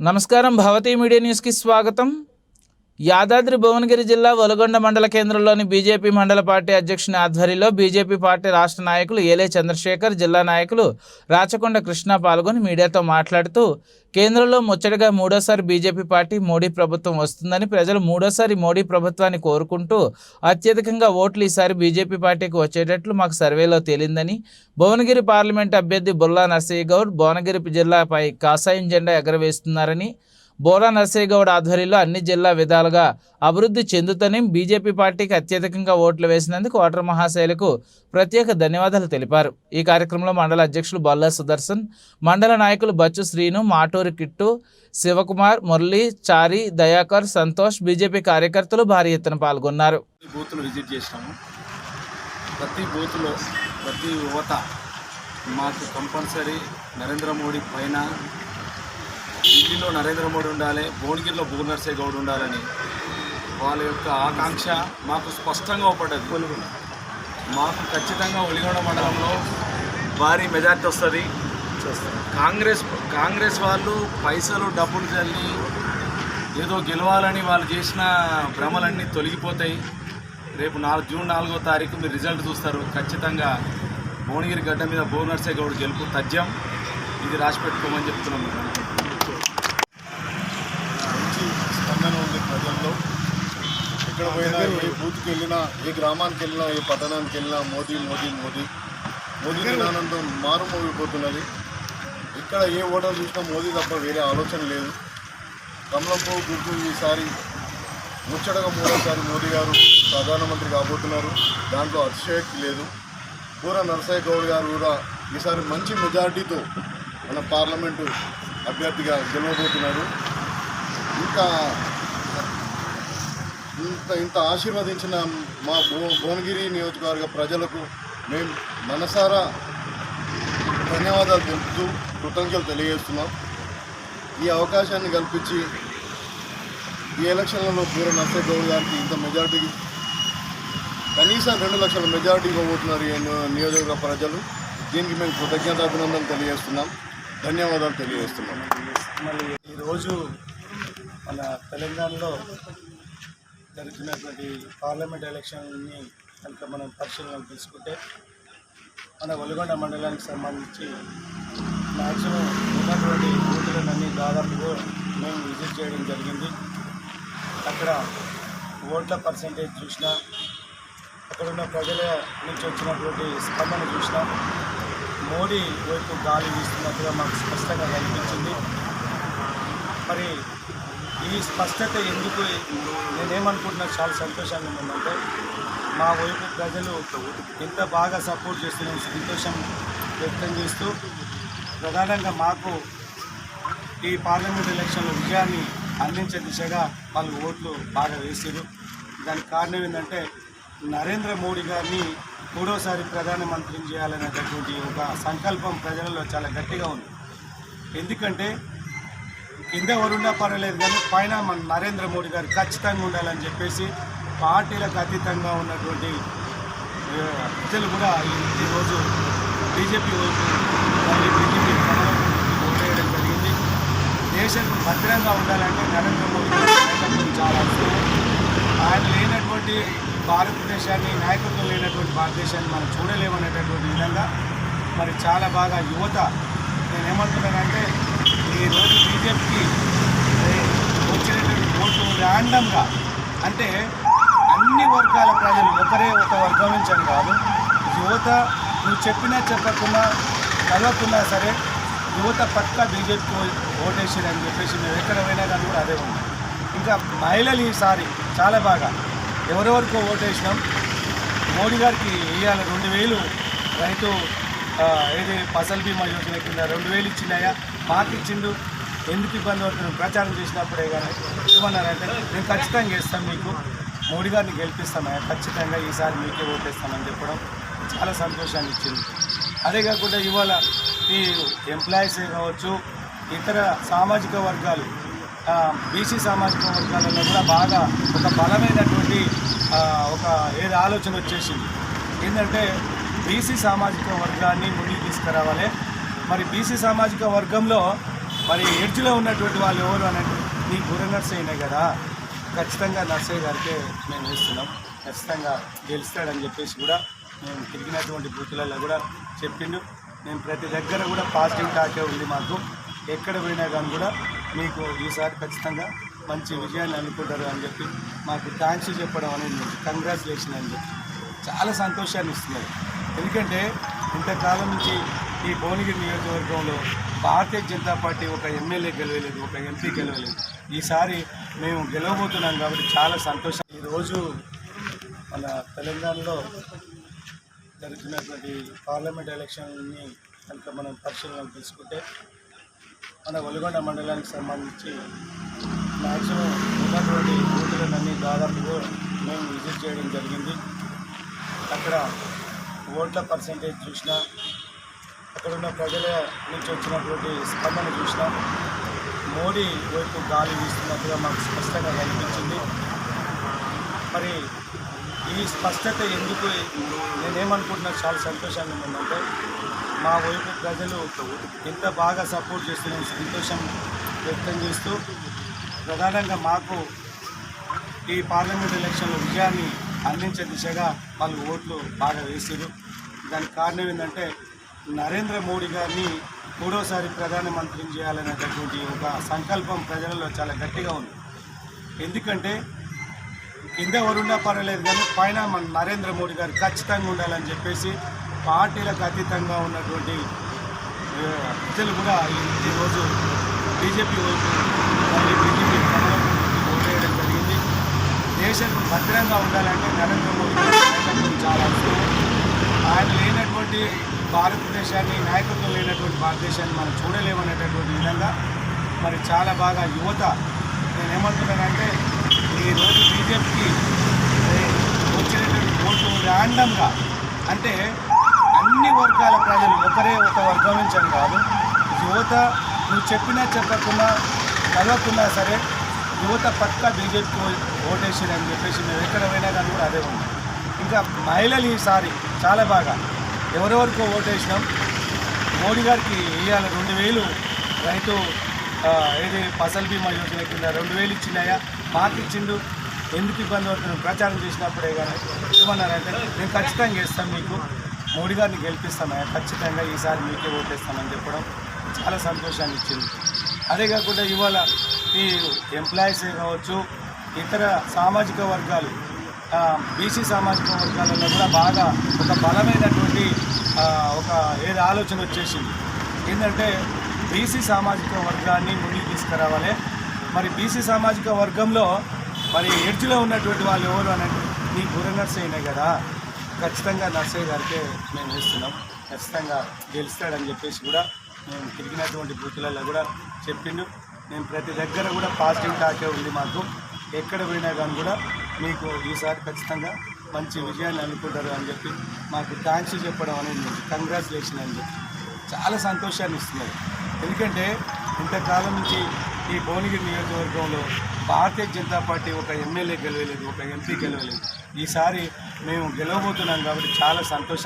నమస్కారం భవతి మీడియా న్యూస్కి స్వాగతం యాదాద్రి భువనగిరి జిల్లా వలగొండ మండల కేంద్రంలోని బీజేపీ మండల పార్టీ అధ్యక్షుని ఆధ్వర్యంలో బీజేపీ పార్టీ రాష్ట్ర నాయకులు ఏలే చంద్రశేఖర్ జిల్లా నాయకులు రాచకొండ కృష్ణ పాల్గొని మీడియాతో మాట్లాడుతూ కేంద్రంలో ముచ్చటగా మూడోసారి బీజేపీ పార్టీ మోడీ ప్రభుత్వం వస్తుందని ప్రజలు మూడోసారి మోడీ ప్రభుత్వాన్ని కోరుకుంటూ అత్యధికంగా ఓట్లు ఈసారి బీజేపీ పార్టీకి వచ్చేటట్లు మాకు సర్వేలో తేలిందని భువనగిరి పార్లమెంట్ అభ్యర్థి బుల్లా నర్సయ్య గౌడ్ భువనగిరి జిల్లాపై కాషాయం జెండా ఎగరవేస్తున్నారని బోరా నర్సయ్య ఆధ్వర్యంలో అన్ని జిల్లా విధాలుగా అభివృద్ధి చెందుతని బీజేపీ పార్టీకి అత్యధికంగా ఓట్లు వేసినందుకు ఓటర్ మహాశైలకు ప్రత్యేక ధన్యవాదాలు తెలిపారు. ఈ కార్యక్రమంలో మండల అధ్యక్షులు బల్లా సుదర్శన్ మండల నాయకులు బచ్చు శ్రీను మాటూరి కిట్టు శివకుమార్ మురళి చారి దయాకర్ సంతోష్ బీజేపీ కార్యకర్తలు భారీ ఎత్తున పాల్గొన్నారు. విజిట్ చేసినాము. ప్రతి బూత్లో ప్రతి యువత మాకు కంపల్సరీ నరేంద్ర మోడీ పైన ఢిల్లీలో నరేంద్ర మోడీ ఉండాలి భువనగిరిలో భువనర్సే గౌడ్ ఉండాలని వాళ్ళ యొక్క ఆకాంక్ష మాకు స్పష్టంగా ఉపడ్డది మాకు ఖచ్చితంగా ఒలిగొండ మండలంలో భారీ మెజార్టీ వస్తుంది. కాంగ్రెస్ కాంగ్రెస్ వాళ్ళు పైసలు డబ్బులు చల్లి ఏదో గెలవాలని వాళ్ళు చేసిన భ్రమలన్నీ తొలగిపోతాయి. రేపు నాలుగు జూన్ నాలుగో తారీఖు మీరు రిజల్ట్ చూస్తారు. ఖచ్చితంగా భువనగిరి గడ్డ మీద భువనర్సే గౌడ్ గెలుపు తథ్యం. ఇది రాసి పెట్టుకోమని చెప్తున్నాం మేము మంచి స్పందన ఉంది ప్రజల్లో ఎక్కడ పోయినా ఏ బూత్కి వెళ్ళినా ఏ గ్రామానికి వెళ్ళినా ఏ పట్టణానికి వెళ్ళినా మోదీ మోదీ మోదీ. మోదీ ఆనందం మారుమోగిపోతున్నది. ఇక్కడ ఏ ఓటర్ చూసినా మోదీ తప్ప వేరే ఆలోచన లేదు. కమలంపూ గుర్తు ఈసారి ముచ్చటగా మూడోసారి మోదీ గారు ప్రధానమంత్రి కాబోతున్నారు. దాంట్లో అతిశయక్తి లేదు. పూర నరసయ్య గౌడ్ గారు కూడా ఈసారి మంచి మెజార్టీతో మన పార్లమెంటు అభ్యర్థిగా గెలవబోతున్నారు. ఇంకా ఇంత ఇంత ఆశీర్వదించిన మా భువనగిరి నియోజకవర్గ ప్రజలకు మేము మనసారా ధన్యవాదాలు తెలుపుతూ కృతజ్ఞతలు తెలియజేస్తున్నాం. ఈ అవకాశాన్ని కల్పించి ఈ ఎలక్షన్లలో పూర్వ నర్సయ్య గౌడ్ గారికి ఇంత మెజార్టీ కనీసం రెండు లక్షల మెజార్టీ ఇవ్వబోతున్నారు ఈ నియోజకవర్గ ప్రజలు. దీనికి మేము కృతజ్ఞత కృతజ్ఞతాభినందనలు తెలియజేస్తున్నాం. ధన్యవాదాలు తెలియజేస్తున్నాం. మళ్ళీ ఈరోజు మన తెలంగాణలో జరుగుతున్నటువంటి పార్లమెంట్ ఎలక్షన్ని కనుక మనం పరిశీలన తీసుకుంటే మన ఒలిగొండ మండలానికి సంబంధించి మ్యాక్సిమం ఉన్నటువంటి ఓట్లన్నీ దాదాపుగా మేము విజిట్ చేయడం జరిగింది. అక్కడ ఓట్ల పర్సంటేజ్ చూసినా అక్కడ ఉన్న ప్రజల నుంచి వచ్చినటువంటి స్పందన చూసినా మోడీ వైపు గాలి వీస్తున్నట్టుగా మాకు స్పష్టంగా కనిపించింది. మరి ఈ స్పష్టత ఎందుకు నేనేమనుకుంటున్నా చాలా సంతోషంగా ఉందంటే మా వైపు ప్రజలు ఎంత బాగా సపోర్ట్ చేస్తున్న సంతోషం వ్యక్తం చేస్తూ ప్రధానంగా మాకు ఈ పార్లమెంట్ ఎలక్షన్లో విజయాన్ని అందించే దిశగా వాళ్ళు ఓట్లు బాగా వేసారు దానికి కారణం ఏంటంటే నరేంద్ర మోడీ గారిని మూడోసారి ప్రధానమంత్రిని చేయాలనేటటువంటి ఒక సంకల్పం ప్రజలలో చాలా గట్టిగా ఉంది. ఎందుకంటే కింద ఎవరున్నా పర్వాలేదు కానీ పైన మన నరేంద్ర మోడీ గారు ఖచ్చితంగా ఉండాలని చెప్పేసి పార్టీలకు అతీతంగా ఉన్నటువంటి ప్రజలు కూడా ఈరోజు బీజేపీ మళ్ళీ బీజేపీ ఓటేయడం జరిగింది. దేశం భద్రంగా ఉండాలంటే నరేంద్ర మోడీ నాయకత్వం చాలా అవసరం. ఆయన లేనటువంటి భారతదేశాన్ని నాయకత్వం లేనటువంటి భారతదేశాన్ని మనం చూడలేమనేటటువంటి విధంగా మరి చాలా బాగా యువత నేను ఏమంటున్నానంటే ఈరోజు బీజేపీకి వచ్చినటువంటి ఓట్లు ర్యాండమ్గా అంటే అన్ని వర్గాల ప్రజలు ఒకరే ఒక వర్గం నుంచి అని కాదు యువత నువ్వు చెప్పినా చెప్పకున్నా చదవకున్నా సరే యువత పక్క బీజేపీకి ఓటేసారని చెప్పేసి మేము ఎక్కడ పోయినా కానీ కూడా అదే ఉంది. ఇంకా మహిళలు ఈసారి చాలా బాగా ఎవరెవరికో ఓటేసినాం. మోడీ గారికి ఇవాళ రెండు వేలు రైతు ఏది ఫసల్ బీమా యోజన కింద రెండు వేలు ఇచ్చినాయా? మాకిచ్చిండు ఎందుకు ఇబ్బంది పడుతుంది ప్రచారం చేసినప్పుడే కానీ ఏమన్నారంటే నేను ఖచ్చితంగా చేస్తాను మీకు. మోడీ గారిని గెలిపిస్తామయ్యా ఖచ్చితంగా ఈసారి మీకే ఓటేస్తామని చెప్పడం చాలా సంతోషాన్ని ఇచ్చింది. అదే కాకుండా ఇవాళ ఈ ఎంప్లాయీస్ కావచ్చు ఇతర సామాజిక వర్గాలు బీసీ సామాజిక వర్గాలలో కూడా బాగా ఒక బలమైనటువంటి ఒక ఏది ఆలోచన వచ్చేసింది. ఏంటంటే బీసీ సామాజిక వర్గాన్ని ముందుకు తీసుకురావాలి. మరి బీసీ సామాజిక వర్గంలో మరి ఎడ్జ్లో ఉన్నటువంటి వాళ్ళు ఎవరు అని అంటే నీ గుర నర్సయ్యనే కదా. ఖచ్చితంగా నర్సయ్య గారికే మేము వేస్తున్నాం. ఖచ్చితంగా గెలుస్తాడని చెప్పేసి కూడా మేము తిరిగినటువంటి బూతులలో కూడా చెప్పిండు. మేము ప్రతి దగ్గర కూడా పాజిటివ్ టాకే ఉంది మాకు. ఎక్కడ పోయినా కానీ కూడా మీకు ఈసారి ఖచ్చితంగా మంచి విజయాన్ని అనుకుంటారు అని చెప్పి మాకు థ్యాంక్స్ చెప్పడం అనేది కంగ్రాచులేషన్ అని చెప్పి చాలా సంతోషాన్ని ఇస్తున్నారు. ఎందుకంటే ఇంతకాలం నుంచి ఈ భువనగిరి నియోజకవర్గంలో భారతీయ జనతా పార్టీ ఒక ఎమ్మెల్యే గెలవలేదు ఒక ఎంపీ గెలవలేదు. ఈసారి మేము గెలవబోతున్నాం కాబట్టి చాలా సంతోషం. ఈరోజు మన తెలంగాణలో జరుగుతున్నటువంటి పార్లమెంట్ ఎలక్షన్ని కనుక మనం పరిశీలన తీసుకుంటే మన ఒలిగొండ మండలానికి సంబంధించి మ్యాక్సిమం ఉన్నటువంటి బూతులన్నీ దాదాపుగా మేము విజిట్ చేయడం జరిగింది. అక్కడ ఓట్ల పర్సంటేజ్ చూసినా అక్కడ ఉన్న ప్రజల నుంచి వచ్చినటువంటి స్పందన చూసినాం మోడీ వైపు గాలి వీస్తున్నట్టుగా మాకు స్పష్టంగా కనిపించింది. మరి ఈ స్పష్టత ఎందుకు? నేనేమనుకుంటున్నా చాలా సంతోషంగా ఉందంటే మా వైపు ప్రజలు ఎంత బాగా సపోర్ట్ చేస్తున్న సంతోషం వ్యక్తం చేస్తూ ప్రధానంగా మాకు ఈ పార్లమెంట్ ఎలక్షన్లో విజయాన్ని అందించే దిశగా వాళ్ళు ఓట్లు బాగా వేసారు దానికి కారణం ఏంటంటే నరేంద్ర మోడీ గారిని మూడోసారి ప్రధానమంత్రిని చేయాలనేటటువంటి ఒక సంకల్పం ప్రజలలో చాలా గట్టిగా ఉంది. ఎందుకంటే కింద ఎవరున్నా పర్వాలేదు కానీ పైన మన నరేంద్ర మోడీ గారు ఖచ్చితంగా ఉండాలని చెప్పేసి పార్టీలకు అతీతంగా ఉన్నటువంటి ప్రజలు కూడా ఈ- ఈరోజు బీజేపీ వైపు మళ్ళీ బీజేపీ ఓటేయడం జరిగింది. దేశం భద్రంగా ఉండాలంటే నరేంద్ర మోడీ గారు చాలా అవసరం. ఆయన లేనటువంటి భారతదేశాన్ని నాయకత్వం లేనటువంటి భారతదేశాన్ని మనం చూడలేమనేటటువంటి విధంగా మరి చాలా బాగా యువత నేను ఏమంటున్నానంటే ఈరోజు బీజేపీకి వచ్చినటువంటి ఓట్లు ర్యాండమ్గా అంటే అన్ని వర్గాల ప్రజలు ఒకరే ఒక వర్గం నుంచి అని కాదు. యువత నువ్వు చెప్పినా చెప్పకుండా చదవకున్నా సరే యువత పక్క బీజేపీకి ఓటేసారు అని చెప్పేసి మేము ఎక్కడ పోయినా కానీ కూడా అదే ఉంది ఇంకా మహిళలు ఈసారి చాలా బాగా ఎవరెవరికో ఓటేసినాం. మోడీ గారికి ఇవాళ రెండు వేలు. రైతు ఏది ఫసల్ బీమా యోజన కింద రెండు వేలు ఇచ్చినాయా మాకు ఇచ్చిండు. ఎందుకు ఇబ్బంది పడుతున్నాం? ప్రచారం చేసినప్పుడే కానీ. ఏమన్నారంటే మేము ఖచ్చితంగా ఇస్తాం మీకు. మోడీ గారిని గెలిపిస్తామయ్యా ఖచ్చితంగా ఈసారి మీకే ఓటేస్తామని చెప్పడం చాలా సంతోషాన్ని ఇచ్చింది. అదే కాకుండా ఇవాళ ఈ ఎంప్లాయీస్ కావచ్చు ఇతర సామాజిక వర్గాలు బీసీ సామాజిక వర్గాలలో కూడా బాగా ఒక బలమైనటువంటి ఒక ఏది ఆలోచన వచ్చేసింది. ఏంటంటే బీసీ సామాజిక వర్గాన్ని ముందుకు తీసుకురావాలి. మరి బీసీ సామాజిక వర్గంలో మరి ఎడ్జ్లో ఉన్నటువంటి వాళ్ళు ఎవరు అని అంటే నీ గుర నర్సయ్యనే కదా. ఖచ్చితంగా నర్సయ్య గారికే మేము వేస్తున్నాం ఖచ్చితంగా గెలుస్తాడని చెప్పేసి కూడా మేము తిరిగినటువంటి బూతులలో కూడా చెప్పిండు. నేను ప్రతి దగ్గర కూడా పాజిటివ్ టాకే ఉంది మాకు. ఎక్కడ పోయినా కానీ కూడా మీకు ఈసారి ఖచ్చితంగా మంచి విజయాన్ని అనుకుంటారు అని చెప్పి మాకు థ్యాంక్స్ చెప్పడం అనేది కంగ్రాచులేషన్ అని చెప్పి చాలా సంతోషాన్ని ఇస్తున్నారు. ఎందుకంటే ఇంతకాలం నుంచి ఈ భువనగిరి నియోజకవర్గంలో భారతీయ జనతా పార్టీ ఒక ఎమ్మెల్యే గెలవలేదు ఒక ఎంపీ గెలవలేదు. ఈసారి మేము గెలవబోతున్నాం కాబట్టి చాలా సంతోషం